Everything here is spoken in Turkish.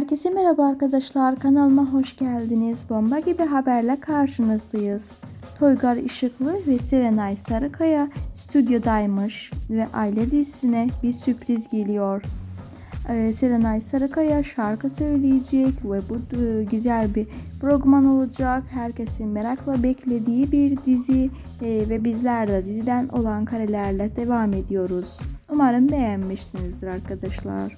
Herkese merhaba arkadaşlar. Kanalıma hoş geldiniz. Bomba gibi haberle karşınızdayız. Toygar Işıklı ve Serenay Sarıkaya stüdyodaymış ve aile dizisine bir sürpriz geliyor. Ee, Serenay Sarıkaya şarkı söyleyecek ve bu e, güzel bir program olacak. Herkesin merakla beklediği bir dizi e, ve bizler de diziden olan karelerle devam ediyoruz. Umarım beğenmişsinizdir arkadaşlar.